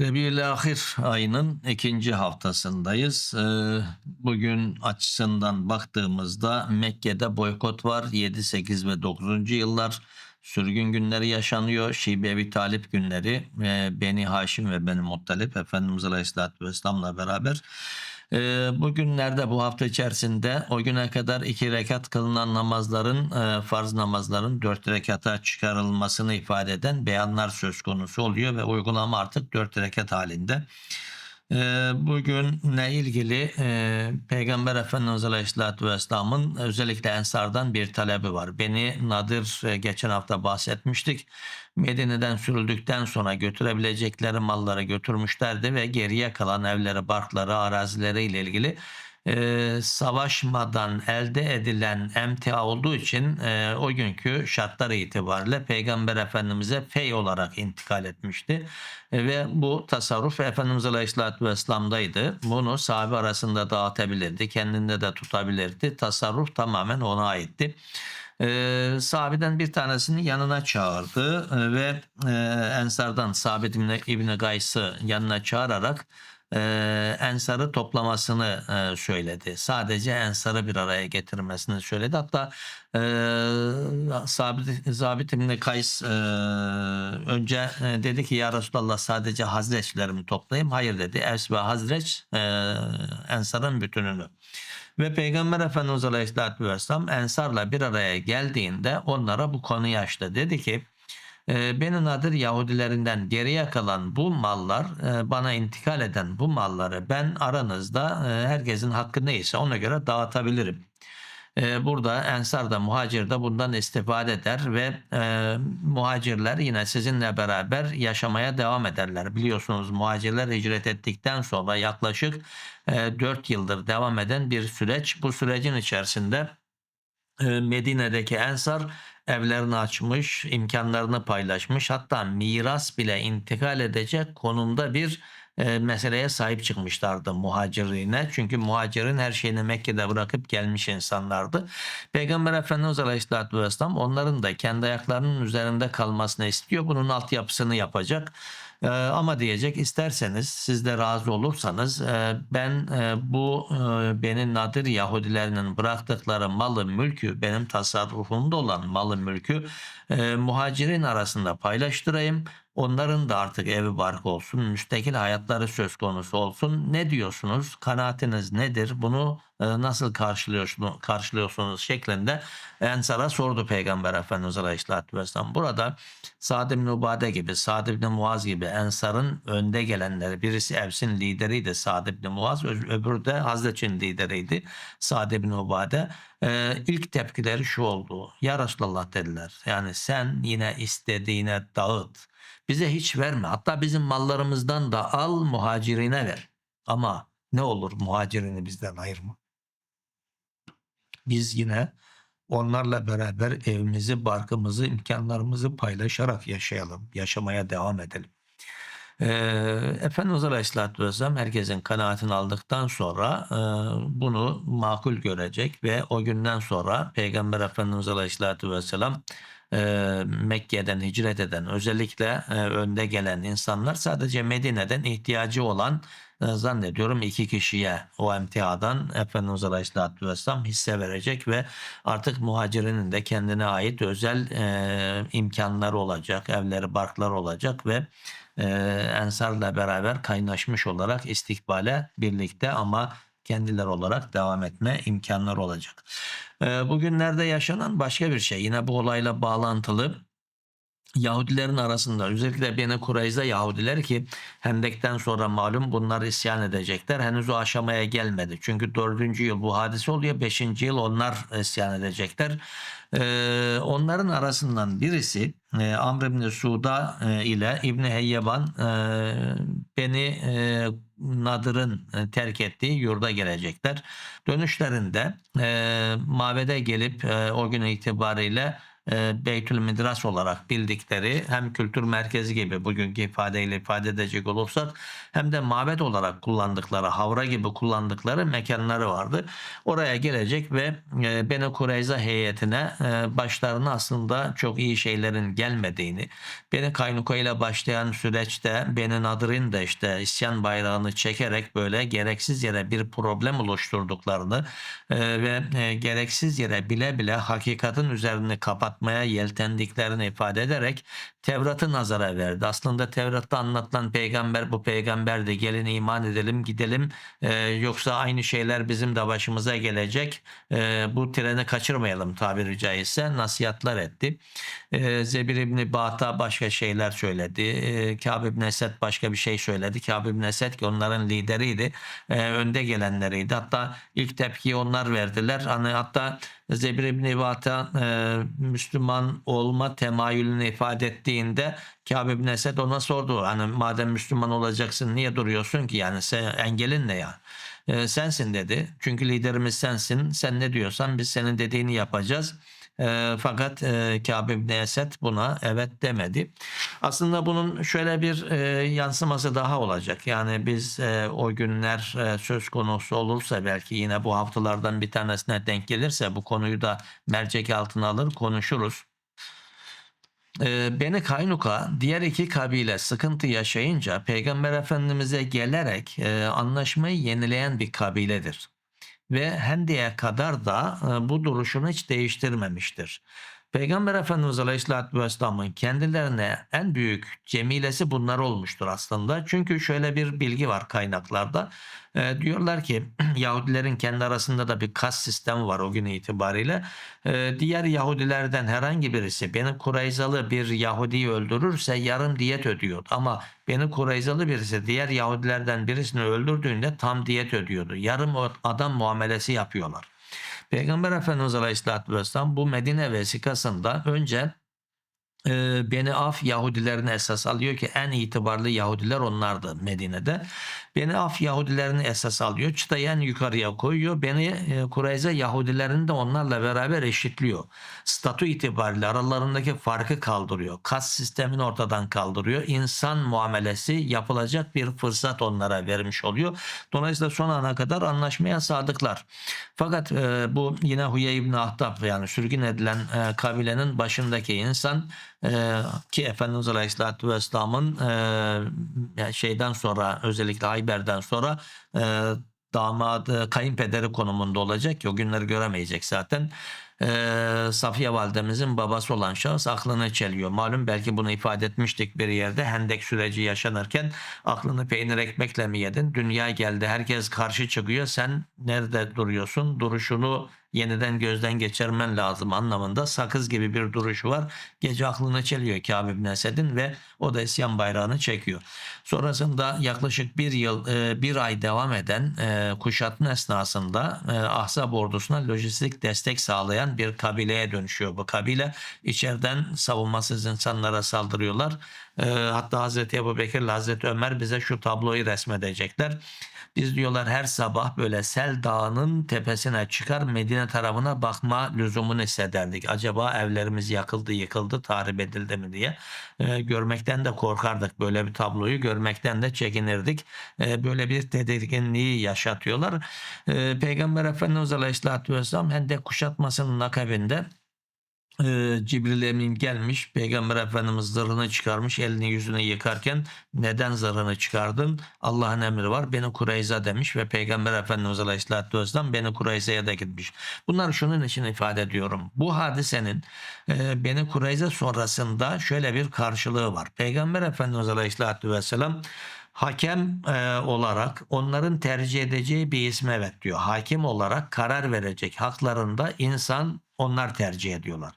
Rebiül-Ahir ayının ikinci haftasındayız. Ee, Bugün açısından baktığımızda Mekke'de boykot var. 7, 8 ve 9. yıllar sürgün günleri yaşanıyor. Şibe-i Talip günleri ve Beni Haşim ve Beni Muttalip Efendimiz Aleyhisselatü Vesselam'la beraber ee, Bugünlerde bu hafta içerisinde o güne kadar iki rekat kılınan namazların e, farz namazların dört rekata çıkarılmasını ifade eden beyanlar söz konusu oluyor ve uygulama artık dört rekat halinde. Ee, Bugünle ilgili e, Peygamber Efendimiz Aleyhisselatü Vesselam'ın özellikle Ensar'dan bir talebi var. Beni Nadir e, geçen hafta bahsetmiştik. Medine'den sürüldükten sonra götürebilecekleri malları götürmüşlerdi ve geriye kalan evleri, barkları, arazileri ile ilgili e, savaşmadan elde edilen emtia olduğu için e, o günkü şartlar itibariyle Peygamber Efendimiz'e fey olarak intikal etmişti. E, ve bu tasarruf Efendimiz Aleyhisselatü Vesselam'daydı. Bunu sahabe arasında dağıtabilirdi, kendinde de tutabilirdi. Tasarruf tamamen ona aitti. Ee, sahabeden bir tanesini yanına çağırdı e, ve e, Ensar'dan Sabit İbni Gays'ı yanına çağırarak e, Ensar'ı toplamasını e, söyledi. Sadece Ensar'ı bir araya getirmesini söyledi. Hatta e, Sabit, Sabit İbni Kays e, önce dedi ki ya Resulallah sadece Hazreçlerimi toplayayım. Hayır dedi. Evs ve Hazreç e, Ensar'ın bütününü. Ve Peygamber Efendimiz Aleyhisselatü Vesselam Ensar'la bir araya geldiğinde onlara bu konuyu açtı. Dedi ki e, Beni Nadir Yahudilerinden geriye kalan bu mallar e, bana intikal eden bu malları ben aranızda e, herkesin hakkı neyse ona göre dağıtabilirim. E, Burada Ensar da muhacir de bundan istifade eder ve muhacirler yine sizinle beraber yaşamaya devam ederler. Biliyorsunuz muhacirler hicret ettikten sonra yaklaşık e, 4 yıldır devam eden bir süreç. Bu sürecin içerisinde Medine'deki Ensar evlerini açmış, imkanlarını paylaşmış, hatta miras bile intikal edecek konumda bir e, meseleye sahip çıkmışlardı muhacirine. Çünkü muhacirin her şeyini Mekke'de bırakıp gelmiş insanlardı. Peygamber Efendimiz Aleyhisselatü Vesselam onların da kendi ayaklarının üzerinde kalmasını istiyor. Bunun altyapısını yapacak. Ee, ama diyecek isterseniz siz de razı olursanız e, ben e, bu e, benim nadir Yahudilerinin bıraktıkları malı mülkü benim tasarrufumda olan malı mülkü e, muhacirin arasında paylaştırayım. Onların da artık evi barkı olsun, müstakil hayatları söz konusu olsun. Ne diyorsunuz? Kanaatiniz nedir? Bunu e, nasıl karşılıyorsunuz, karşılıyorsunuz şeklinde Ensar'a sordu Peygamber Efendimiz Aleyhisselatü Vesselam. Burada Sa'd ibn Ubade gibi, Sa'd ibn Muaz gibi Ensar'ın önde gelenleri, birisi Evs'in lideriydi Sa'd ibn Muaz, öbürü de Hazreç'in lideriydi Sa'd ibn Ubade. Ee, ilk tepkileri şu oldu. Ya Resulallah dediler. Yani sen yine istediğine dağıt. Bize hiç verme. Hatta bizim mallarımızdan da al muhacirine ver. Ama ne olur muhacirini bizden ayırma. Biz yine onlarla beraber evimizi, barkımızı, imkanlarımızı paylaşarak yaşayalım. Yaşamaya devam edelim. Ee, Efendimiz Aleyhisselatü Vesselam herkesin kanaatini aldıktan sonra e, bunu makul görecek ve o günden sonra Peygamber Efendimiz Aleyhisselatü Vesselam Mekke'den hicret eden özellikle e, önde gelen insanlar sadece Medine'den ihtiyacı olan e, zannediyorum iki kişiye o emtiadan Efendimiz Aleyhisselatü Vesselam hisse verecek ve artık muhacirinin de kendine ait özel e, imkanları olacak, evleri, barklar olacak ve e, Ensar'la beraber kaynaşmış olarak istikbale birlikte ama kendiler olarak devam etme imkanları olacak. E, bugünlerde yaşanan başka bir şey yine bu olayla bağlantılı Yahudilerin arasında özellikle Beni Kureyza Yahudiler ki Hendek'ten sonra malum bunlar isyan edecekler. Henüz o aşamaya gelmedi. Çünkü dördüncü yıl bu hadise oluyor. Beşinci yıl onlar isyan edecekler. Ee, onların arasından birisi e, Amr ibn Suda e, ile İbni Heyyeban e, Beni e, Nadır'ın e, terk ettiği yurda gelecekler. Dönüşlerinde e, mabede gelip e, o gün itibariyle Beytül Midras olarak bildikleri hem kültür merkezi gibi bugünkü ifadeyle ifade edecek olursak hem de mabet olarak kullandıkları havra gibi kullandıkları mekanları vardı. Oraya gelecek ve e, Beni Kureyza heyetine e, başlarına aslında çok iyi şeylerin gelmediğini, Beni Kaynuka ile başlayan süreçte Beni Nadir'in de işte isyan bayrağını çekerek böyle gereksiz yere bir problem oluşturduklarını e, ve e, gereksiz yere bile bile hakikatin üzerini kapatmaya yeltendiklerini ifade ederek Tevrat'ı nazara verdi. Aslında Tevrat'ta anlatılan peygamber bu peygamberdi. Gelin iman edelim gidelim e, yoksa aynı şeyler bizim de başımıza gelecek. E, bu treni kaçırmayalım tabiri caizse nasihatler etti. E, Zebir İbni Bat'a başka şeyler söyledi. E, Kâb İbni Esed başka bir şey söyledi. Kâb İbni Esed ki onların lideriydi. E, önde gelenleriydi. Hatta ilk tepkiyi onlar verdiler. Hani hatta Zebir İbni Bat'a e, Müslüman olma temayülünü ifade ettiğinde Kâb İbni Esed ona sordu. Hani madem Müslüman olacaksın niye duruyorsun ki? Yani sen, engelin ne ya? E, sensin dedi. Çünkü liderimiz sensin. Sen ne diyorsan biz senin dediğini yapacağız. E, fakat e, Kâb İbni Esed buna evet demedi. Aslında bunun şöyle bir e, yansıması daha olacak. Yani biz e, o günler e, söz konusu olursa belki yine bu haftalardan bir tanesine denk gelirse bu konuyu da mercek altına alır konuşuruz. E, Beni Kaynuka diğer iki kabile sıkıntı yaşayınca Peygamber Efendimiz'e gelerek e, anlaşmayı yenileyen bir kabiledir ve Hendi'ye kadar da e, bu duruşunu hiç değiştirmemiştir. Peygamber Efendimiz Aleyhisselatü Vesselam'ın kendilerine en büyük cemilesi bunlar olmuştur aslında. Çünkü şöyle bir bilgi var kaynaklarda. E, diyorlar ki Yahudilerin kendi arasında da bir kas sistemi var o gün itibariyle. E, diğer Yahudilerden herhangi birisi Beni Kureyzalı bir Yahudi'yi öldürürse yarım diyet ödüyordu. Ama Beni Kureyzalı birisi diğer Yahudilerden birisini öldürdüğünde tam diyet ödüyordu. Yarım adam muamelesi yapıyorlar. Peygamber Efendimiz Aleyhisselatü Vesselam bu Medine vesikasında önce e, Beni Af Yahudilerini esas alıyor ki en itibarlı Yahudiler onlardı Medine'de. Beni Af Yahudilerini esas alıyor. Çıtayı en yukarıya koyuyor. Beni e, Kureyze Yahudilerini de onlarla beraber eşitliyor. Statü itibariyle aralarındaki farkı kaldırıyor. Kas sistemini ortadan kaldırıyor. İnsan muamelesi yapılacak bir fırsat onlara vermiş oluyor. Dolayısıyla son ana kadar anlaşmaya sadıklar. Fakat e, bu yine Huye İbni Ahtab yani sürgün edilen e, kabilenin başındaki insan ee, ki Efendimiz Aleyhisselatü Vesselam'ın e, şeyden sonra özellikle Hayber'den sonra e, damadı kayınpederi konumunda olacak ki o günleri göremeyecek zaten. Ee, Safiye validemizin babası olan şahıs aklını çeliyor. Malum belki bunu ifade etmiştik bir yerde. Hendek süreci yaşanırken aklını peynir ekmekle mi yedin? Dünya geldi herkes karşı çıkıyor. Sen nerede duruyorsun? Duruşunu yeniden gözden geçirmen lazım anlamında sakız gibi bir duruşu var. Gece aklını çeliyor Kâb İbn Esed'in ve o da isyan bayrağını çekiyor. Sonrasında yaklaşık bir yıl, e, bir ay devam eden e, kuşatma esnasında e, Ahzab ordusuna lojistik destek sağlayan bir kabileye dönüşüyor. Bu kabile içeriden savunmasız insanlara saldırıyorlar. Hatta Hazreti Ebu Bekir ile Hazreti Ömer bize şu tabloyu resmedecekler. Biz diyorlar her sabah böyle Sel Dağı'nın tepesine çıkar Medine tarafına bakma lüzumunu hissederdik. Acaba evlerimiz yakıldı yıkıldı tahrip edildi mi diye. E, görmekten de korkardık böyle bir tabloyu görmekten de çekinirdik. E, böyle bir tedirginliği yaşatıyorlar. E, Peygamber Efendimiz Aleyhisselatü Vesselam Hendek kuşatmasının akabinde e, Cibril Emin gelmiş Peygamber Efendimiz zırhını çıkarmış elini yüzünü yıkarken neden zırhını çıkardın? Allah'ın emri var beni Kureyza demiş ve Peygamber Efendimiz Aleyhisselatü Vesselam beni Kureyza'ya da gitmiş. Bunlar şunun için ifade ediyorum. Bu hadisenin e, beni Kureyza sonrasında şöyle bir karşılığı var. Peygamber Efendimiz Aleyhisselatü Vesselam hakem e, olarak onların tercih edeceği bir isme evet diyor. Hakim olarak karar verecek haklarında insan onlar tercih ediyorlar.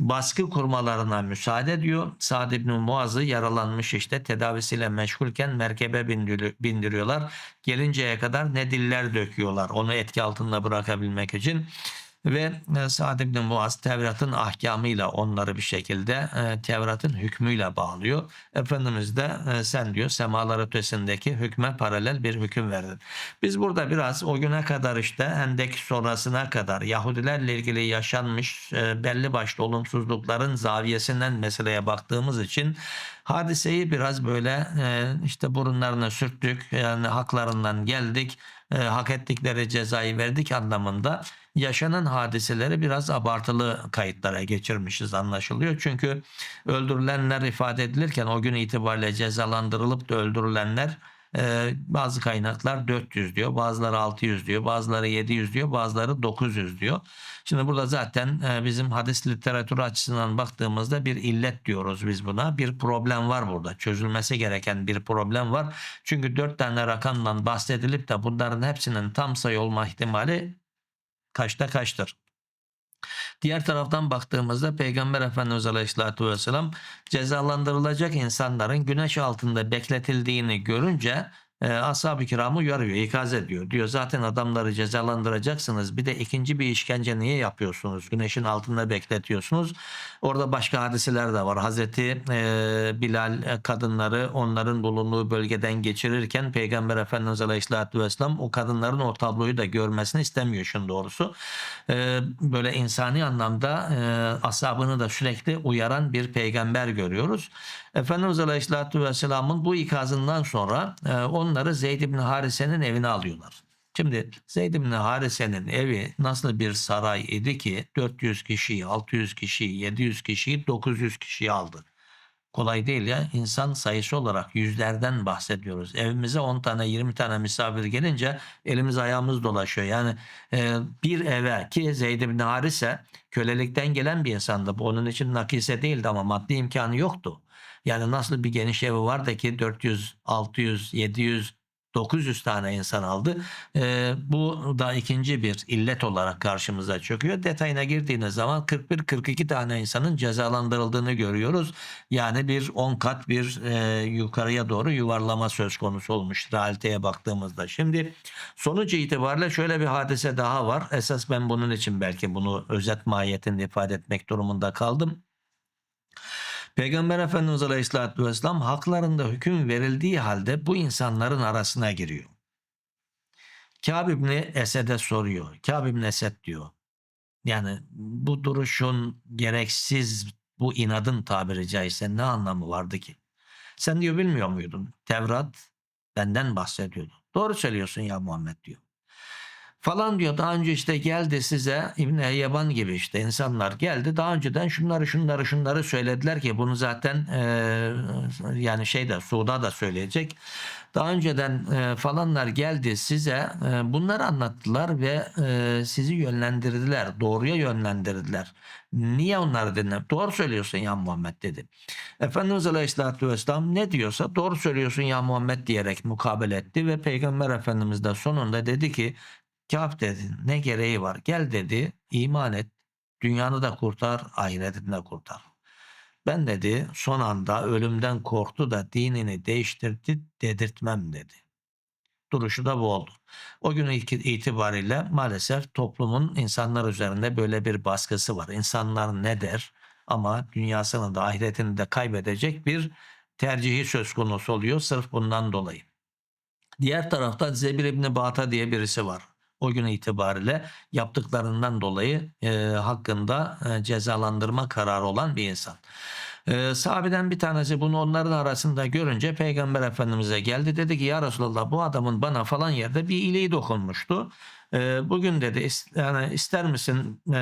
Baskı kurmalarına müsaade ediyor. Sa'd ibn Muaz'ı yaralanmış işte tedavisiyle meşgulken merkebe bindiriyorlar. Gelinceye kadar ne diller döküyorlar onu etki altında bırakabilmek için. Ve e, Sa'd ibn Muaz Tevrat'ın ahkamıyla onları bir şekilde e, Tevrat'ın hükmüyle bağlıyor. Efendimiz de e, sen diyor semalar ötesindeki hükme paralel bir hüküm verdin. Biz burada biraz o güne kadar işte Hendek sonrasına kadar Yahudilerle ilgili yaşanmış belli başlı olumsuzlukların zaviyesinden meseleye baktığımız için hadiseyi biraz böyle işte burunlarına sürttük yani haklarından geldik hak ettikleri cezayı verdik anlamında yaşanan hadiseleri biraz abartılı kayıtlara geçirmişiz anlaşılıyor. Çünkü öldürülenler ifade edilirken o gün itibariyle cezalandırılıp da öldürülenler e, bazı kaynaklar 400 diyor, bazıları 600 diyor, bazıları 700 diyor, bazıları 900 diyor. Şimdi burada zaten e, bizim hadis literatürü açısından baktığımızda bir illet diyoruz biz buna. Bir problem var burada. Çözülmesi gereken bir problem var. Çünkü 4 tane rakamdan bahsedilip de bunların hepsinin tam sayı olma ihtimali kaçta kaçtır? Diğer taraftan baktığımızda Peygamber Efendimiz Aleyhisselatü Vesselam cezalandırılacak insanların güneş altında bekletildiğini görünce e, ashab-ı kiramı uyarıyor, ikaz ediyor. Diyor zaten adamları cezalandıracaksınız. Bir de ikinci bir işkence niye yapıyorsunuz? Güneşin altında bekletiyorsunuz. Orada başka hadiseler de var. Hazreti e, Bilal e, kadınları onların bulunduğu bölgeden geçirirken Peygamber Efendimiz Aleyhisselatü Vesselam o kadınların o tabloyu da görmesini istemiyor şun doğrusu. E, böyle insani anlamda e, ashabını da sürekli uyaran bir peygamber görüyoruz. Efendimiz Aleyhisselatü Vesselam'ın bu ikazından sonra e, onları Zeyd ibn Harise'nin evine alıyorlar. Şimdi Zeyd ibn Harise'nin evi nasıl bir saray idi ki 400 kişiyi, 600 kişiyi, 700 kişiyi, 900 kişiyi aldı. Kolay değil ya. İnsan sayısı olarak yüzlerden bahsediyoruz. Evimize 10 tane 20 tane misafir gelince elimiz ayağımız dolaşıyor. Yani e, bir eve ki Zeyd ibn Harise kölelikten gelen bir insandı. Bu onun için nakise değildi ama maddi imkanı yoktu. Yani nasıl bir geniş evi vardı ki 400, 600, 700, 900 tane insan aldı. Ee, bu da ikinci bir illet olarak karşımıza çıkıyor. Detayına girdiğiniz zaman 41-42 tane insanın cezalandırıldığını görüyoruz. Yani bir 10 kat bir e, yukarıya doğru yuvarlama söz konusu olmuş realiteye baktığımızda. Şimdi sonuç itibariyle şöyle bir hadise daha var. Esas ben bunun için belki bunu özet mahiyetinde ifade etmek durumunda kaldım. Peygamber Efendimiz Aleyhisselatü Vesselam haklarında hüküm verildiği halde bu insanların arasına giriyor. Kâb İbni Esed'e soruyor. Kâb İbni Esed diyor. Yani bu duruşun gereksiz bu inadın tabiri caizse ne anlamı vardı ki? Sen diyor bilmiyor muydun? Tevrat benden bahsediyordu. Doğru söylüyorsun ya Muhammed diyor. Falan diyor daha önce işte geldi size İbn Yaban gibi işte insanlar geldi daha önceden şunları şunları şunları söylediler ki bunu zaten e, yani şeyde Suda da söyleyecek. Daha önceden e, falanlar geldi size e, bunları anlattılar ve e, sizi yönlendirdiler. Doğruya yönlendirdiler. Niye onları dinle? Doğru söylüyorsun ya Muhammed dedi. Efendimiz Aleyhisselatü Vesselam ne diyorsa doğru söylüyorsun ya Muhammed diyerek mukabele etti ve Peygamber Efendimiz de sonunda dedi ki Kâb dedi ne gereği var gel dedi iman et dünyanı da kurtar ahiretini de kurtar. Ben dedi son anda ölümden korktu da dinini değiştirdi dedirtmem dedi. Duruşu da bu oldu. O gün itibariyle maalesef toplumun insanlar üzerinde böyle bir baskısı var. İnsanlar ne der ama dünyasını da ahiretini de kaybedecek bir tercihi söz konusu oluyor sırf bundan dolayı. Diğer tarafta Zebir İbni Bata diye birisi var o gün itibariyle yaptıklarından dolayı e, hakkında e, cezalandırma kararı olan bir insan. E, sahabeden bir tanesi bunu onların arasında görünce Peygamber Efendimiz'e geldi. Dedi ki ya Resulallah bu adamın bana falan yerde bir iyiliği dokunmuştu. E, bugün dedi yani ister misin e,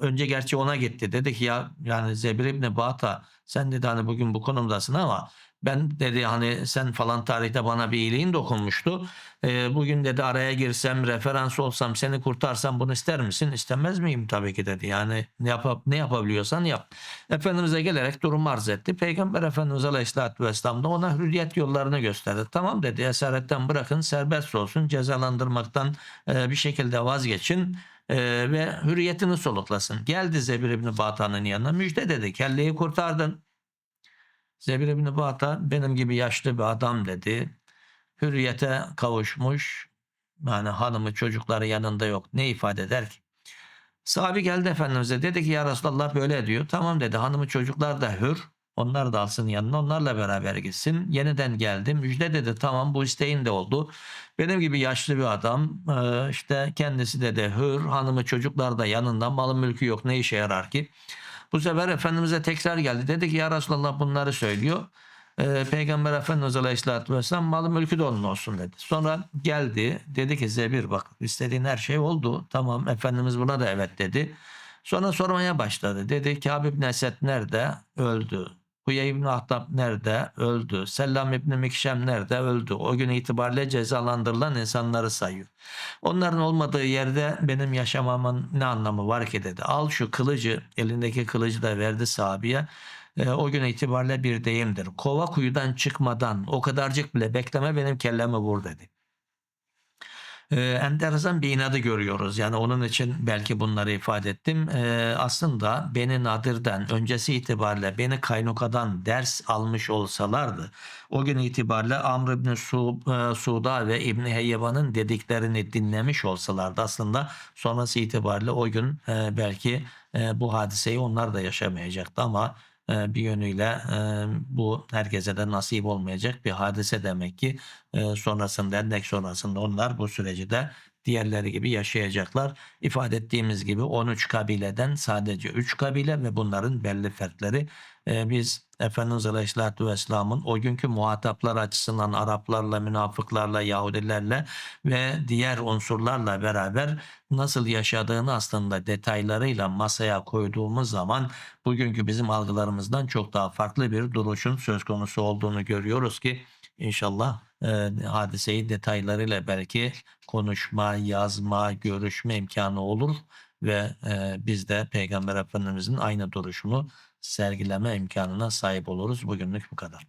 önce gerçi ona gitti dedi ki ya yani Zebir İbni Bata sen dedi hani bugün bu konumdasın ama ben dedi hani sen falan tarihte bana bir iyiliğin dokunmuştu. E, bugün dedi araya girsem referans olsam seni kurtarsam bunu ister misin? İstemez miyim tabii ki dedi. Yani ne, yap ne yapabiliyorsan yap. Efendimiz'e gelerek durum arz etti. Peygamber Efendimiz Aleyhisselatü Vesselam da ona hürriyet yollarını gösterdi. Tamam dedi esaretten bırakın serbest olsun cezalandırmaktan e, bir şekilde vazgeçin e, ve hürriyetini soluklasın. Geldi Zebir İbni Bata'nın yanına müjde dedi kelleyi kurtardın. Zebir İbni Bata benim gibi yaşlı bir adam dedi. Hürriyete kavuşmuş. Yani hanımı çocukları yanında yok. Ne ifade eder ki? Sahabi geldi Efendimiz'e dedi ki ya Resulallah böyle diyor. Tamam dedi hanımı çocuklar da hür. Onlar da alsın yanına onlarla beraber gitsin. Yeniden geldi. Müjde dedi tamam bu isteğin de oldu. Benim gibi yaşlı bir adam e, işte kendisi de hür. Hanımı çocuklar da yanında malı mülkü yok ne işe yarar ki. Bu sefer Efendimiz'e tekrar geldi. Dedi ki ya Resulallah bunları söylüyor. Ee, Peygamber Efendimiz Aleyhisselatü Vesselam malı mülkü de onun olsun dedi. Sonra geldi dedi ki Zebir bak istediğin her şey oldu. Tamam Efendimiz buna da evet dedi. Sonra sormaya başladı. Dedi Kâb İbni Esed nerede? Öldü. Huyey İbni Ahtab nerede? Öldü. Sellam İbni Mikşem nerede? Öldü. O gün itibariyle cezalandırılan insanları sayıyor. Onların olmadığı yerde benim yaşamamın ne anlamı var ki dedi. Al şu kılıcı, elindeki kılıcı da verdi sahabeye. E, o gün itibariyle bir deyimdir. Kova kuyudan çıkmadan o kadarcık bile bekleme benim kellemi vur dedi. E, enteresan bir inadı görüyoruz. Yani onun için belki bunları ifade ettim. E, aslında beni Nadir'den öncesi itibariyle beni Kaynuka'dan ders almış olsalardı o gün itibariyle Amr ibn Su, e, Suda ve İbn Heyyeban'ın dediklerini dinlemiş olsalardı aslında sonrası itibariyle o gün e, belki e, bu hadiseyi onlar da yaşamayacaktı ama bir yönüyle e, bu herkese de nasip olmayacak bir hadise demek ki e, sonrasında endek sonrasında onlar bu süreci de diğerleri gibi yaşayacaklar. İfade ettiğimiz gibi 13 kabileden sadece 3 kabile ve bunların belli fertleri. E, biz Efendimiz Aleyhisselatü Vesselam'ın o günkü muhataplar açısından Araplarla, münafıklarla, Yahudilerle ve diğer unsurlarla beraber nasıl yaşadığını aslında detaylarıyla masaya koyduğumuz zaman bugünkü bizim algılarımızdan çok daha farklı bir duruşun söz konusu olduğunu görüyoruz ki inşallah e, hadiseyi detaylarıyla belki konuşma, yazma, görüşme imkanı olur ve e, biz de Peygamber Efendimizin aynı duruşunu sergileme imkanına sahip oluruz. Bugünlük bu kadar.